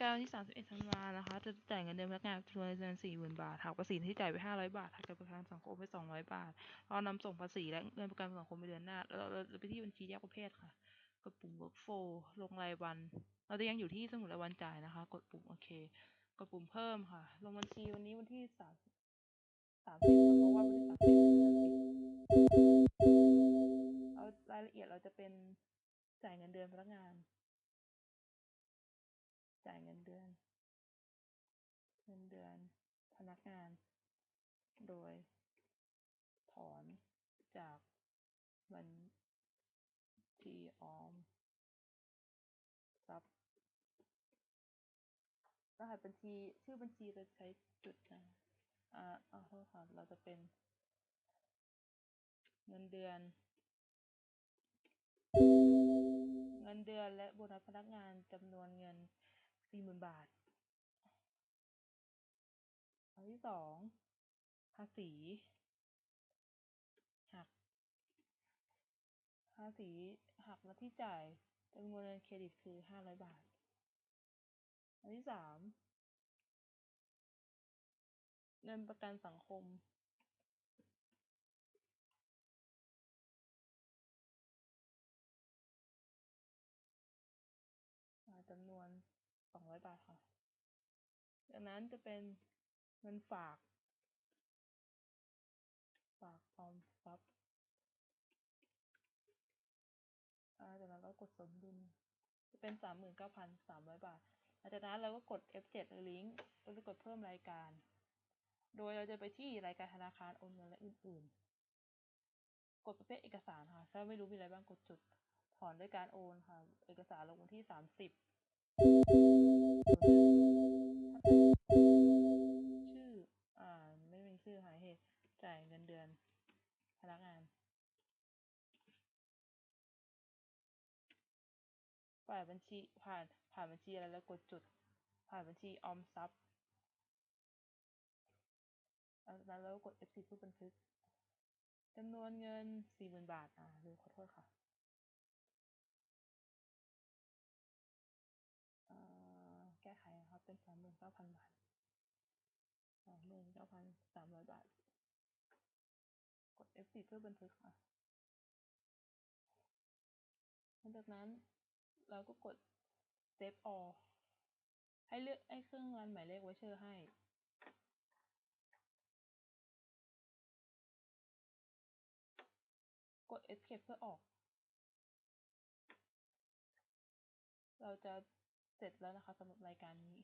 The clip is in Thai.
การวันที่31ธันวานะคะ จะจ่ายเงินเดือนพนักงานจำนวนเงิน40,000บาทหักภาษีที่จ่ายไป500บาทหักเงินประกันสังคมไป200บาทเรานำส่งภาษีและเงินประกันสังคมไปเดือนหน้าเราเราเราไปที่บัญชีแยกประเภทค่ะ กดปุ่ม workflow ลงรายวัน เราจะยังอยู่ที่สมุดรายวันจ่ายนะคะ กดปุ่มโอเค กดปุ่มเพิ่มค่ะ ลงบัญชีวันนี้วันที่สามสามสิบเพราะว่าวันที่สามสิบ เงินเดือน เงินเดือน พนักงาน โดย ถอนจากบัญชีออมทรัพย์รหัสบัญชีชื่อบัญชีเราใช้จุดนะอ่าเอาโทษค่ะเราจะเป็น เงินเดือน เงินเดือนและโบนัสพนักงานจำนวนเงิน สี่หมื่นบาทอันที่สองภาษีหัก ภาษีหักหน้าที่จ่ายจำนวนเงินเครดิตคือห้าร้อยบาทอันที่สามเงินประกันสังคม จำนวน สองร้อยบาทค่ะ จากนั้นจะเป็นเงินฝาก ฝากออมทรัพย์อ่าจากนั้นเรากดสมดุล จะเป็นสามหมื่นเก้าพันสามร้อยบาทหลังจากนั้นเราก็กด F7 หรือลิงก์เราจะกดเพิ่มรายการ โดยเราจะไปที่รายการธนาคารโอนเงินและอื่น ๆ กดประเภทเอกสารค่ะ ถ้าไม่รู้มีอะไรบ้างกดจุด ถอนด้วยการโอนค่ะ เอกสารลงวันที่สามสิบ ชื่อ อ่า ไม่มีชื่อหาเหตุ จ่ายเงินเดือน พนักงาน ผ่านบัญชี ผ่าน ผ่านบัญชีอะไรแล้วกดจุด ผ่านบัญชีออมทรัพย์หลังจากนั้นเราก็กด F10 เพื่อบันทึกจำนวนเงินสี่หมื่นบาท อ่าลืมขอโทษค่ะ หมื่นเก้าพันบาทสามหมื่นเก้าพันสามร้อยบาท กด F4 เพื่อบันทึกค่ะหลังจากนั้นเราก็กด save all ให้เลือกให้เครื่องรันหมายเลขไวเชอร์ให้ กด escape เพื่อออก เราจะเสร็จแล้วนะคะสำหรับรายการนี้